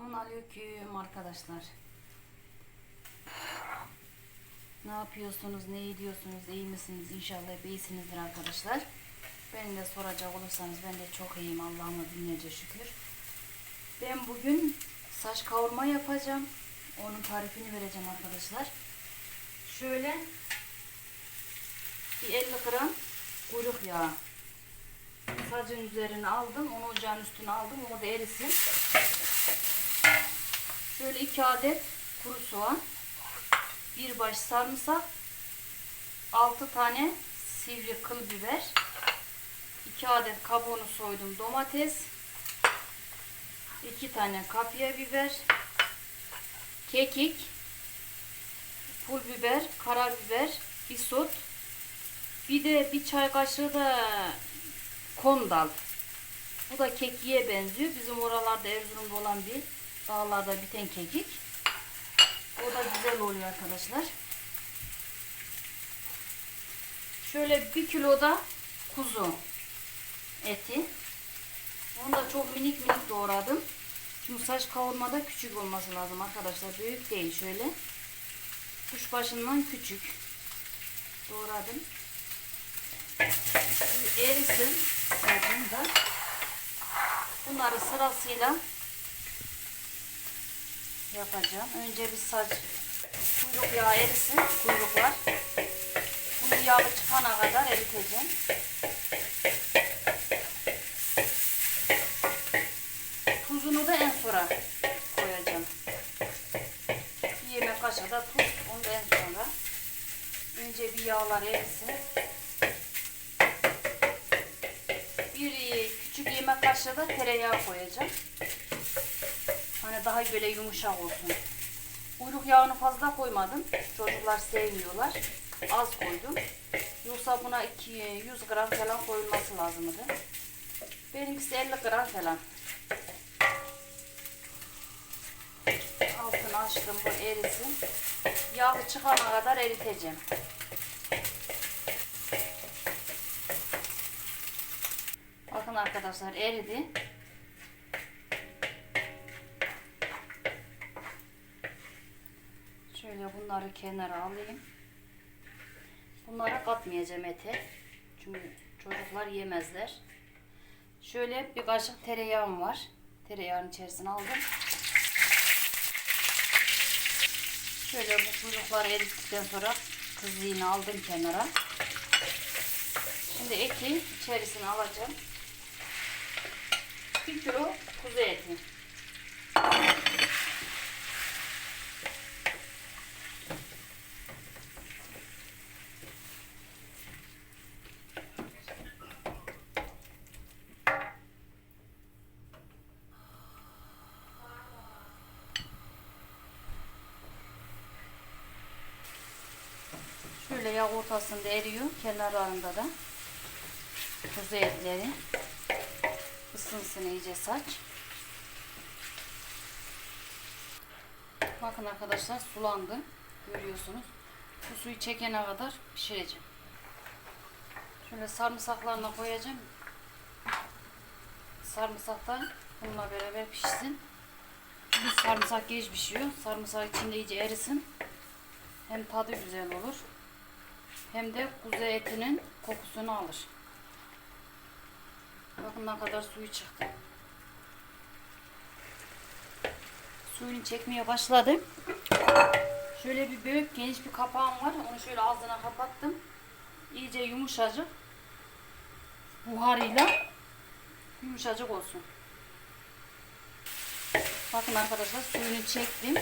Selamun aleyküm arkadaşlar. Ne yapıyorsunuz, ne ediyorsunuz, iyi misiniz? İnşallah iyisinizdir arkadaşlar. Beni de soracak olursanız ben de çok iyiyim Allah'ıma binlerce şükür. Ben bugün saç kavurma yapacağım. Onun tarifini vereceğim arkadaşlar. Şöyle bir 50 gram kuyruk yağı. Sacın üzerine aldım. Onu ocağın üstüne aldım. O da erisin. Şöyle iki adet kuru soğan. Bir baş sarımsak. Altı tane sivri kıl biber. iki adet kabuğunu soydum domates. iki tane kapya biber. Kekik. Pul biber, karabiber, isot. Bir de bir çay kaşığı da kondal. Bu da kekiğe benziyor. Bizim oralarda Erzurum'da olan bir dağlarda biten kekik. O da güzel oluyor arkadaşlar. Şöyle bir kilo da kuzu eti. Onu da çok minik minik doğradım. Çünkü saç kavurmada küçük olması lazım arkadaşlar. Büyük değil şöyle. Kuşbaşından küçük. Doğradım. Şimdi erisin. Bunları sırasıyla yapacağım. Önce bir saç kuyruk yağı erisin. Kuyruklar. Bunu yağı çıkana kadar eriteceğim. Tuzunu da en sonra koyacağım. Bir yemek kaşığı da tuz. Onu da en sonra. Önce bir yağlar erisin. Bir küçük yemek kaşığı da tereyağı koyacağım. Hani daha böyle yumuşak olsun. Kuyruk yağını fazla koymadım. Çocuklar sevmiyorlar. Az koydum. Yoksa buna 2, 100 gram falan koyulması lazımdı. Benimkisi 50 gram falan. Altını açtım bu erisin. Yağı çıkana kadar eriteceğim. Bakın arkadaşlar eridi. Şöyle bunları kenara alayım. Bunlara katmayacağım ete. Çünkü çocuklar yemezler. Şöyle bir kaşık tereyağım var. Tereyağın içerisine aldım. Şöyle bu kuyrukları erittikten sonra kızlığını aldım kenara. Şimdi eti içerisine alacağım. 1 kilo kuzu eti. Şöyle yağ ortasında eriyor. Kenarlarında da kuzu etleri. Isınsın iyice saç. Bakın arkadaşlar sulandı. Görüyorsunuz. Bu suyu çekene kadar pişireceğim. Şöyle sarımsaklarına koyacağım. Sarımsak da bununla beraber pişsin. Çünkü sarımsak geç pişiyor. Sarımsak içinde iyice erisin. Hem tadı güzel olur. Hem de kuzu etinin kokusunu alır. Bakın ne kadar suyu çıktı. Suyunu çekmeye başladım. Şöyle bir büyük geniş bir kapağım var. Onu şöyle ağzına kapattım. İyice yumuşacık. Buharıyla yumuşacık olsun. Bakın arkadaşlar suyunu çektim.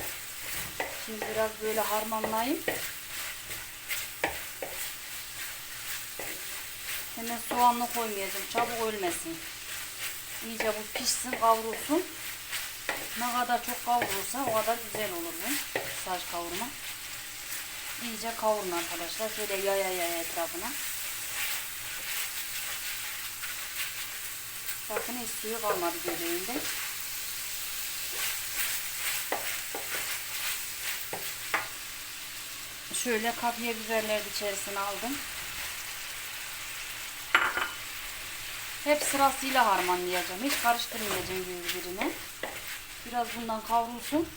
Şimdi biraz böyle harmanlayayım. Hemen soğanla koymayacağım. Çabuk ölmesin. İyice bu pişsin, kavrulsun. Ne kadar çok kavrulursa o kadar güzel olur bu saç kavurma. İyice kavurun arkadaşlar. Şöyle yaya yaya etrafına. Bakın hiç suyu kalmadı göbeğinde. Şöyle kapya biberleri içerisine aldım. Hep sırasıyla harmanlayacağım. Hiç karıştırmayacağım birbirine. Biraz bundan kavrulsun.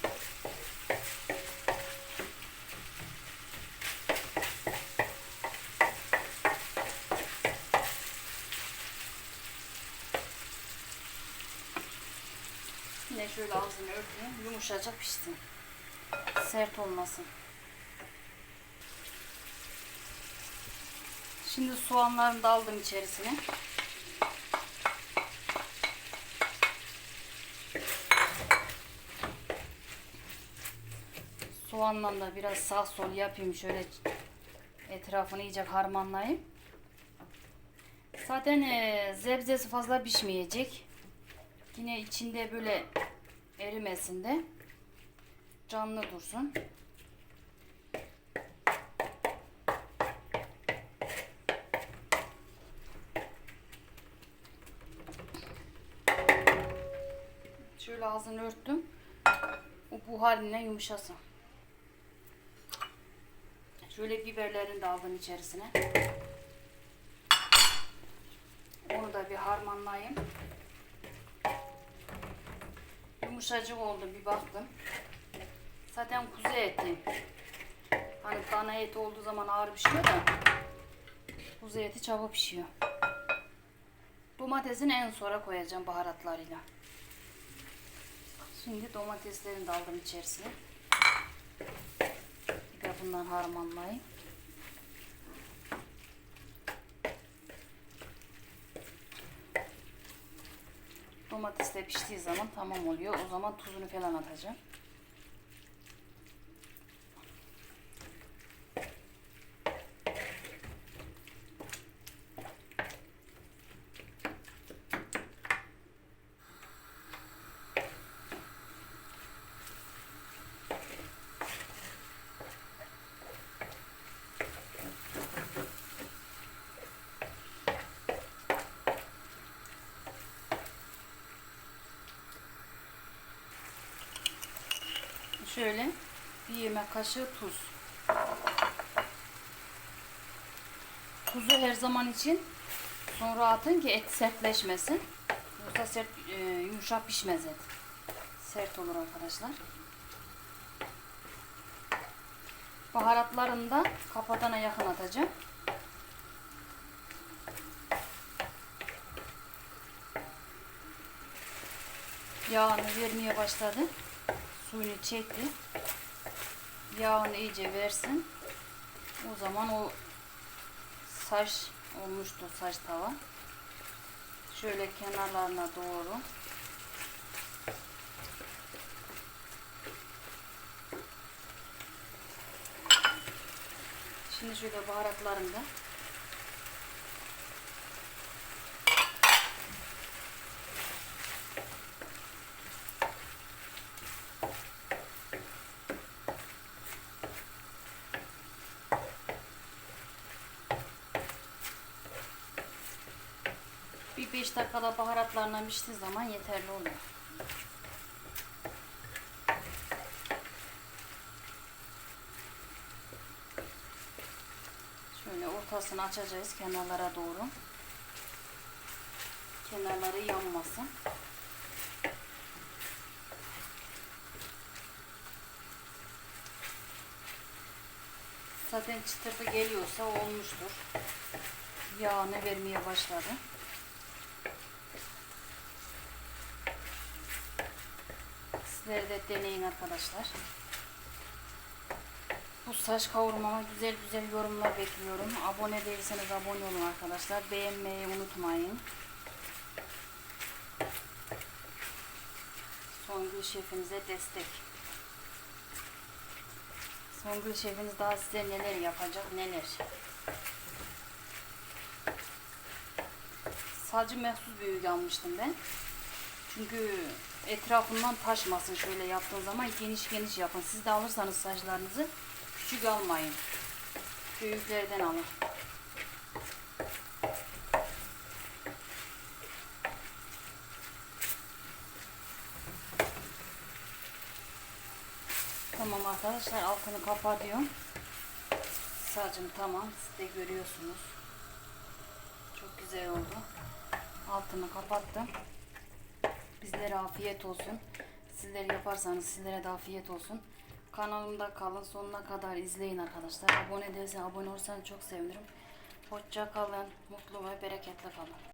Yine şöyle ağzını örteyim. Yumuşacık pişsin. Sert olmasın. Şimdi soğanlarını da aldım içerisine. Soğanla da biraz sağ sol yapayım şöyle etrafını iyice harmanlayayım. Zaten e, zebzesi fazla pişmeyecek. Yine içinde böyle erimesin de canlı dursun. Şöyle ağzını örttüm. O buharıyla yumuşasın. Şöyle biberlerini de aldım içerisine. Onu da bir harmanlayayım. Yumuşacık oldu bir baktım. Zaten kuzu eti. Hani dana eti olduğu zaman ağır pişiyor da kuzu eti çabuk pişiyor. Domatesini en sonra koyacağım baharatlarıyla. Şimdi domateslerini de aldım içerisine. Bundan harmanlayayım. Domates de piştiği zaman tamam oluyor. O zaman tuzunu falan atacağım. Şöyle bir yemek kaşığı tuz. Tuzu her zaman için sonra atın ki et sertleşmesin. Yoksa sert, e, yumuşak pişmez et. Sert olur arkadaşlar. Baharatlarını da kapatana yakın atacağım. Yağını vermeye başladı. Suyunu çekti. Yağını iyice versin. O zaman o saç olmuştu saç tava. Şöyle kenarlarına doğru. Şimdi şöyle baharatlarını da bir 5 dakikada baharatlarla piştiği zaman yeterli oluyor. Şöyle ortasını açacağız kenarlara doğru. Kenarları yanmasın. Zaten çıtırtı geliyorsa olmuştur. Yağını vermeye başladı. Sizler de deneyin arkadaşlar. Bu saç kavurmama güzel güzel yorumlar bekliyorum. Abone değilseniz abone olun arkadaşlar. Beğenmeyi unutmayın. Songül şefimize destek. Songül şefiniz daha size neler yapacak neler. Sadece mahsus büyük almıştım ben. Çünkü etrafından taşmasın şöyle yaptığın zaman geniş geniş yapın. Siz de alırsanız saçlarınızı küçük almayın. Büyüklerden alın. Tamam arkadaşlar altını kapatıyorum. Sacım tamam. Siz de görüyorsunuz. Çok güzel oldu. Altını kapattım. Bizlere afiyet olsun. Sizler yaparsanız sizlere de afiyet olsun. Kanalımda kalın sonuna kadar izleyin arkadaşlar. Abone değilsen abone olursanız çok sevinirim. Hoşça kalın, mutlu ve bereketli kalın.